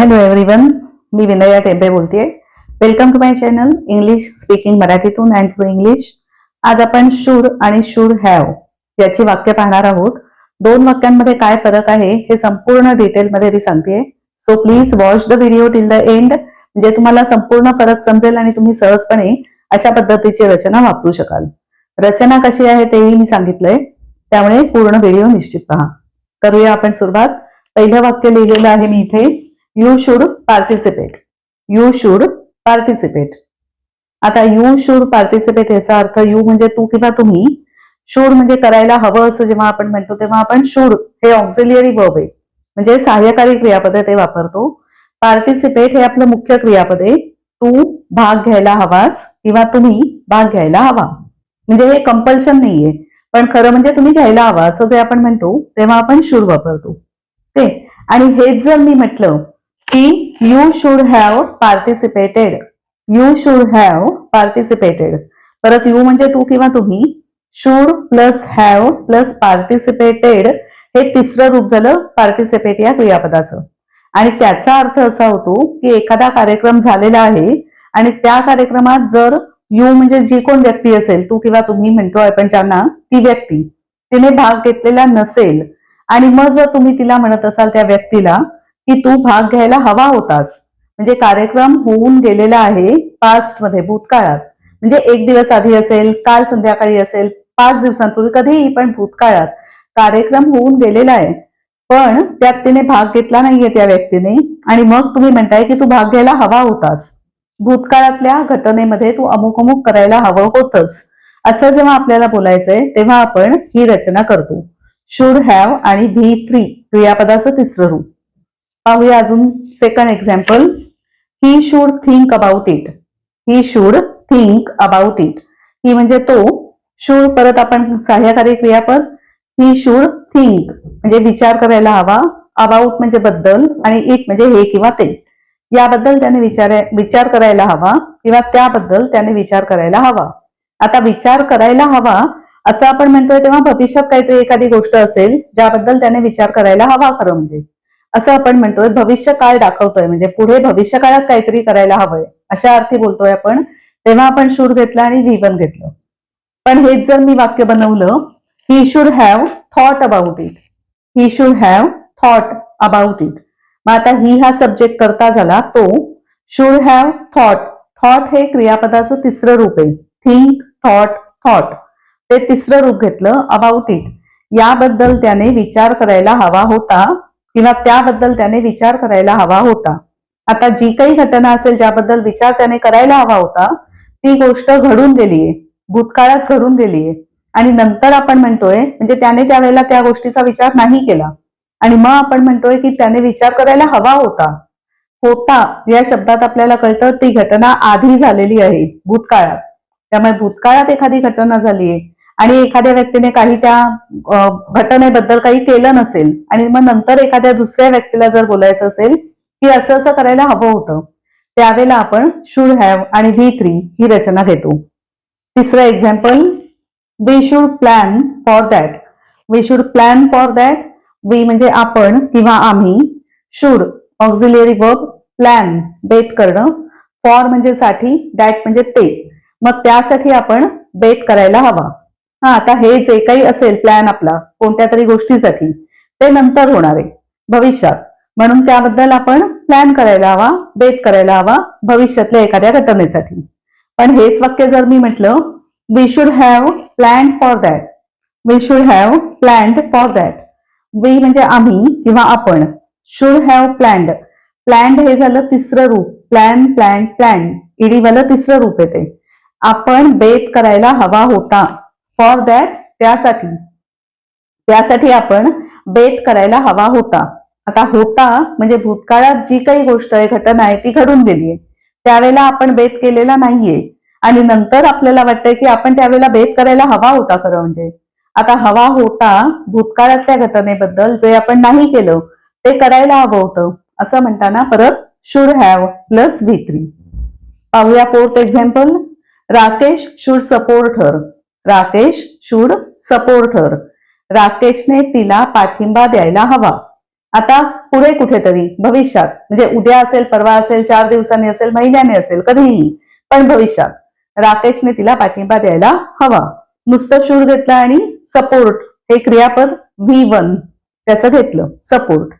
Hello everyone मी विनया टेंबे बोलतेय. Welcome to my channel English speaking मराठीतून and through English आज आपण शूड आणि शूड हॅव याची वाक्य पाहणार आहोत. दोन वाक्यांमध्ये काय फरक आहे हे संपूर्ण डिटेलमध्ये मी सांगतेय. So please watch the video till the end म्हणजे तुम्हाला संपूर्ण फरक समजेल आणि तुम्ही सहजपणे अशा पद्धतीची रचना वापरू शकाल. रचना कशी आहे तेही मी सांगितलंय. त्यामुळे पूर्ण व्हिडिओ निश्चित पहा. करूया आपण सुरुवात. पहिलं वाक्य लिहिलेलं आहे मी इथे. You should participate you should participate आता यू शुड पार्टिसिपेट याचा अर्थ यू म्हणजे तू किंवा तुम्ही शुड म्हणजे करायला हवं असं जेव्हा आपण म्हणतो तेव्हा आपण शुड हे ऑक्झिलियरी वर्ब आहे. म्हणजे सहाय्यकारी क्रियापद ते वापरतो. पार्टिसिपेट हे आपलं मुख्य क्रियापद. आहे तू भाग घ्यायला हवास किंवा तुम्ही भाग घ्यायला हवा. म्हणजे हे कंपल्शन नाहीये. पण खरं म्हणजे तुम्ही घ्यायला हवा असं जे आपण म्हणतो तेव्हा आपण शूर वापरतो. ते. आणि हेच जर मी म्हटलं की you should have participated you should have participated परत यू म्हणजे तू किंवा तुम्ही should plus have plus participated हे तिसरं रूप झालं पार्टिसिपेट या क्रियापदाचं. आणि त्याचा अर्थ असा होतो की एखादा कार्यक्रम झालेला आहे आणि त्या कार्यक्रमात जर यू म्हणजे जी कोण व्यक्ती असेल तू किंवा तुम्ही म्हणतो आपण ज्यांना ती व्यक्ती तिने भाग घेतलेला नसेल आणि मग जर तुम्ही तिला म्हणत असाल त्या व्यक्तीला की तू भाग घ्यायला हवा होतास. म्हणजे कार्यक्रम होऊन गेलेला आहे पास्टमध्ये भूतकाळात. म्हणजे एक दिवस आधी असेल काल संध्याकाळी असेल पाच दिवसांपूर्वी कधीही पण भूतकाळात कार्यक्रम होऊन गेलेला आहे. पण त्यात तिने भाग घेतला नाहीये त्या व्यक्तीने. आणि मग तुम्ही म्हणताय की तू भाग घ्यायला हवा होतास. भूतकाळातल्या घटनेमध्ये तू अमुक अमुक करायला हवं होतस. असं जेव्हा आपल्याला बोलायचंय तेव्हा आपण ही रचना करतो. शुड हॅव आणि व्ही थ्री क्रियापदाचं तिसरं रूप. पाहूया अजून second example he should think about it he should think about it he म्हणजे तो शूड परत आपण सहाय्यकारी क्रियापद. ही शूड थिंक म्हणजे विचार करायला हवा. अबाउट म्हणजे बद्दल आणि इट म्हणजे हे किंवा ते. याबद्दल त्याने विचार विचार करायला हवा किंवा त्याबद्दल त्याने विचार करायला हवा. आता विचार करायला हवा असं आपण म्हणतोय तेव्हा भविष्यात काहीतरी एखादी गोष्ट असेल ज्याबद्दल त्याने विचार करायला हवा खरं म्हणजे. असं आपण म्हणतोय भविष्य काळ दाखवतोय. म्हणजे पुढे भविष्य काळात काहीतरी करायला हवंय अशा अर्थी बोलतोय आपण. तेव्हा आपण शूड घेतला आणि व्ही वन घेतलं. पण हेच जर मी वाक्य बनवलं he should have thought about it he should have thought about it मग आता ही हा सब्जेक्ट करता झाला तो शुड हॅव थॉट थॉट हे क्रियापदाचं तिसरं रूप आहे. थिंक थॉट थॉट ते तिसरं रूप घेतलं अबाउट इट याबद्दल त्याने विचार करायला हवा होता. किंवा त्याबद्दल त्याने विचार करायला हवा होता. आता जी काही घटना असेल ज्याबद्दल विचार त्याने करायला हवा होता ती गोष्ट घडून गेलीये. भूतकाळात घडून गेलीये. आणि नंतर आपण म्हणतोय म्हणजे त्याने त्यावेळेला त्या गोष्टीचा विचार नाही केला. आणि मग आपण म्हणतोय की त्याने विचार करायला हवा होता. होता या शब्दात आपल्याला कळतं ती घटना आधी झालेली आहे भूतकाळात. त्यामुळे भूतकाळात एखादी घटना झालीये आणि एखाद्या व्यक्तीने काही त्या घटनेबद्दल काही केलं नसेल आणि मग नंतर एखाद्या दुसऱ्या व्यक्तीला जर बोलायचं असेल की असं असं करायला हवं होतं त्यावेळेला आपण शुड हॅव आणि व्ही थ्री ही रचना घेतो. तिसरं example we should plan for that we should plan for that we म्हणजे आपण किंवा आम्ही शुड ऑक्झिलरी वर्ब प्लॅन बेत करणं. फॉर म्हणजे साठी दॅट म्हणजे ते. मग त्यासाठी आपण बेत करायला हवा. हा आता हे जे काही असेल प्लॅन आपला कोणत्या तरी गोष्टीसाठी ते नंतर होणार आहे. भविष्यात. म्हणून त्याबद्दल आपण प्लॅन करायला हवा बेत करायला हवा भविष्यातल्या एखाद्या घटनेसाठी. पण हेच वाक्य जर मी म्हटलं we should have plan for that we should have planned for that we म्हणजे आम्ही किंवा आपण. शुड हॅव प्लॅन्ड प्लॅन्ड हे झालं तिसरं रूप. प्लॅन प्लॅन प्लॅन ईडीवालं तिसरं रूप येते. आपण बेत करायला हवा होता. फॉर दॅट त्यासाठी. त्यासाठी आपण बेत करायला हवा होता. आता होता म्हणजे भूतकाळात जी काही गोष्ट आहे घटना आहे ती घडून गेलीये त्यावेळेला आपण बेत केलेला नाहीये. आणि नंतर आपल्याला वाटतंय की आपण त्यावेळेला बेत करायला हवा होता खरं म्हणजे. आता हवा होता भूतकाळातल्या घटनेबद्दल जे आपण नाही केलं ते करायला हवं होतं. असं म्हणताना परत should have plus V three पाहूया fourth example Rakesh should support her Rakesh should support her राकेशने तिला पाठिंबा द्यायला हवा. आता पुढे कुठेतरी भविष्यात म्हणजे उद्या असेल परवा असेल चार दिवसांनी असेल महिन्याने असेल कधीही पण भविष्यात राकेशने तिला पाठिंबा द्यायला हवा. नुसतं शूड घेतला आणि सपोर्ट हे क्रियापद व्ही वन त्याचं घेतलं सपोर्ट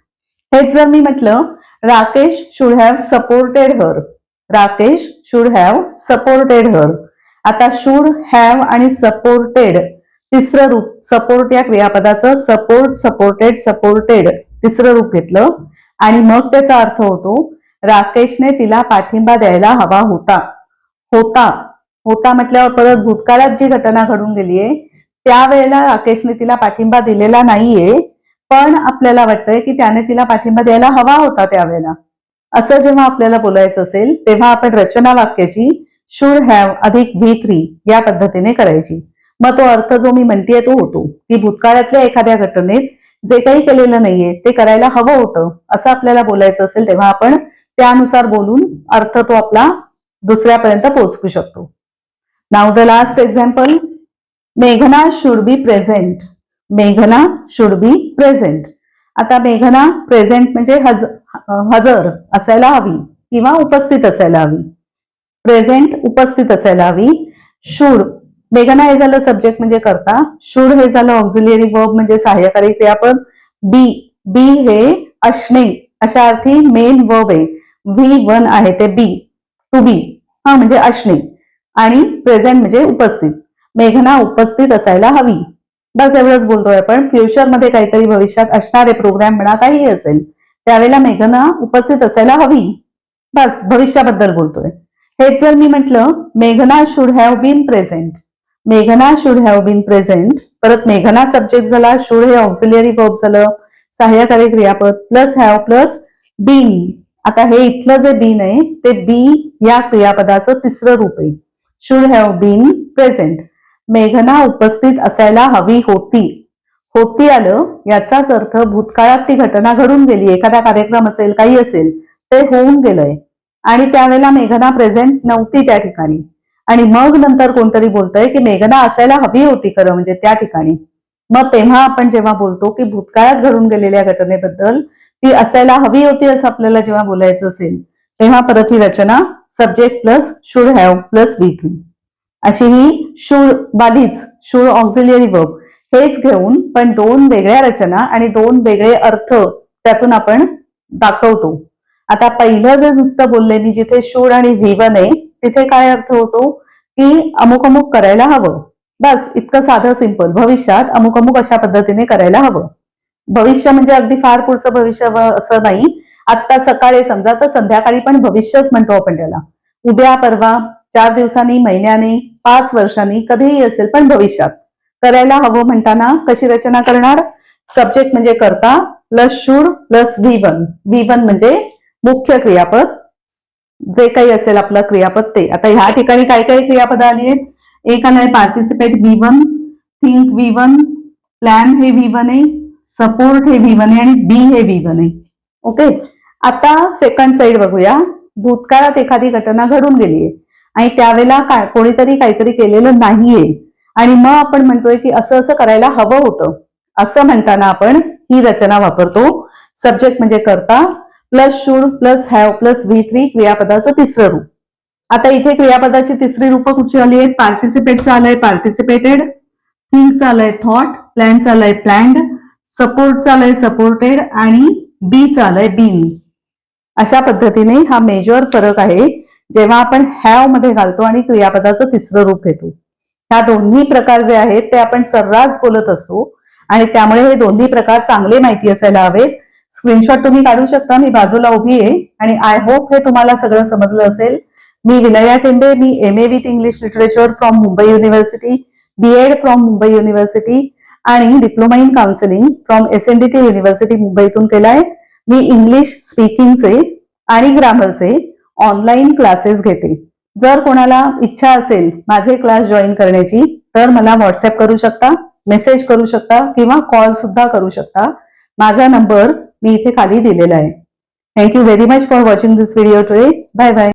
हेच जर मी म्हटलं Rakesh should have supported her Rakesh should have supported her आता शुड हॅव आणि सपोर्टेड तिसरं रूप सपोर्ट या क्रियापदाचं सपोर्ट सपोर्टेड सपोर्टेड तिसरं रूप घेतलं. आणि मग त्याचा अर्थ होतो राकेशने तिला पाठिंबा द्यायला हवा होता. होता. होता म्हटल्यावर परत भूतकाळात जी घटना घडून गेलीये त्यावेळेला राकेशने तिला पाठिंबा दिलेला नाहीये पण आपल्याला वाटतंय की त्याने तिला पाठिंबा द्यायला हवा होता त्यावेळेला. असं जेव्हा आपल्याला बोलायचं असेल तेव्हा आपण रचना वाक्याची शुड हॅव अधिक व्ही थ्री या पद्धतीने करायची. मग तो अर्थ जो मी म्हणतेय तो होतो. की भूतकाळातल्या एखाद्या घटनेत जे काही केलेलं नाहीये ते करायला हवं होतं असं आपल्याला बोलायचं असेल तेव्हा आपण त्यानुसार बोलून अर्थ तो आपला दुसऱ्यापर्यंत पोहोचवू शकतो. नाव द लास्ट एक्झाम्पल मेघना शुड बी प्रेझेंट मेघना शुड बी प्रेझेंट आता मेघना प्रेझेंट म्हणजे हज हजर असायला हवी किंवा उपस्थित असायला हवी. प्रेझेंट उपस्थित असायला हवी. शूड मेघना हे झालं सब्जेक्ट म्हणजे करता. शूड हे झालं ऑक्झिलियरी वर्ब म्हणजे सहाय्यकारी. ते आपण बी बी हे असणे अशा अर्थी मेन वर्ब आहे. व्ही वन आहे ते बी टू बी हा म्हणजे असणे आणि प्रेझेंट म्हणजे उपस्थित. मेघना उपस्थित असायला हवी. बस एवढंच बोलतोय आपण. फ्युचरमध्ये काहीतरी भविष्यात असणारे प्रोग्राम म्हणा काहीही असेल त्यावेळेला मेघना उपस्थित असायला हवी. बस भविष्याबद्दल बोलतोय. हेच जर मी म्हटलं मेघना शुड हॅव बीन प्रेझेंट मेघना शुड हॅव बीन प्रेझेंट परत मेघना सब्जेक्ट झाला शुड हे ऑक्झिलियरी वर्ब झालं. सहाय्यकारी क्रियापद प्लस हॅव प्लस बीन आता हे इथलं जे बीन आहे ते बी या क्रियापदाचं तिसरं रूप आहे. शुड हॅव बीन प्रेझेंट मेघना उपस्थित असायला हवी होती. होती आलं याचाच अर्थ भूतकाळात ती घटना घडून गेली. एखादा कार्यक्रम असेल काही असेल ते होऊन गेलंय. आणि त्यावेळेला मेघना प्रेझेंट नव्हती त्या ठिकाणी. आणि मग नंतर कोणतरी बोलतंय की मेघना असायला हवी होती खरं म्हणजे त्या ठिकाणी. मग तेव्हा आपण जेव्हा बोलतो की भूतकाळात घडून गेलेल्या घटनेबद्दल ती असायला हवी होती असं आपल्याला जेव्हा बोलायचं असेल तेव्हा परत ही रचना subject plus should have plus be अशी ही शूळ बालीच शूळ ऑक्झिलियरी वर्ब हेच घेऊन पण दोन वेगळ्या रचना आणि दोन वेगळे अर्थ त्यातून आपण दाखवतो. आता पहिलं जे नुसतं बोलले मी जिथे शूड आणि व्हीवन आहे तिथे काय अर्थ होतो? की अमुक अमुक करायला हवं. बस इतकं साधं सिंपल भविष्यात अमुक अमुक अशा पद्धतीने करायला हवं. भविष्य म्हणजे अगदी फार पुढचं भविष्य असं नाही. आत्ता सकाळी समजा तर संध्याकाळी पण भविष्यच म्हणतो आपण त्याला. उद्या परवा चार दिवसांनी महिन्याने पाच वर्षांनी कधीही असेल पण भविष्यात. करायला हवं म्हणताना कशी रचना करणार? सब्जेक्ट म्हणजे करता plus should plus V one V one म्हणजे मुख्य क्रियापद जे काही असेल आपलं क्रियापद ते. आता ह्या ठिकाणी काय काय क्रियापद आली आहेत? एक आलंय participate V one think V one plan हे व्ही वन आहे सपोर्ट हे व्ही वन आहे आणि बी हे व्ही वन आहे ओके आता सेकंड साइड बघूया. भूतकाळात एखादी घटना घडून गेलीये आणि त्यावेळेला काय कोणीतरी काहीतरी केलेलं नाहीये. आणि मग आपण म्हणतोय की असं असं करायला हवं होतं. असं म्हणताना आपण ही रचना वापरतो. सब्जेक्ट म्हणजे करता plus should plus have plus V three क्रियापदाचं तिसरं रूप. आता इथे क्रियापदाची तिसरी रूप कुठची आली आहेत? पार्टिसिपेटचं आलंय पार्टिसिपेटेड थिंक आलंय थॉट प्लॅन आलंय प्लॅन्ड सपोर्ट आलंय सपोर्टेड आणि बी आलंय बीन अशा पद्धतीने हा मेजर फरक आहे जेव्हा आपण हॅवमध्ये घालतो आणि क्रियापदाचं तिसरं रूप घेतो. ह्या दोन्ही प्रकार जे आहेत ते आपण सर्रास बोलत असतो आणि त्यामुळे हे दोन्ही प्रकार चांगले माहिती असायला हवेत. स्क्रीनशॉट तुम्ही काढू शकता. मी बाजूला उभी आहे आणि आय होप हे तुम्हाला सगळं समजलं असेल. मी विनया टेंबे मी M A with English literature from Mumbai university B Ed from Mumbai university आणि diploma in counselling from S N D T university मुंबईतून केलाय. मी इंग्लिश स्पीकिंगचे आणि ग्रामरचे ऑनलाईन क्लासेस घेते. जर कोणाला इच्छा असेल माझे क्लास जॉईन करण्याची तर मला व्हॉट्सअप करू शकता मेसेज करू शकता किंवा कॉल सुद्धा करू शकता. माझा नंबर मी इथे खाली दिलेला आहे. Thank you very much for watching this video today bye bye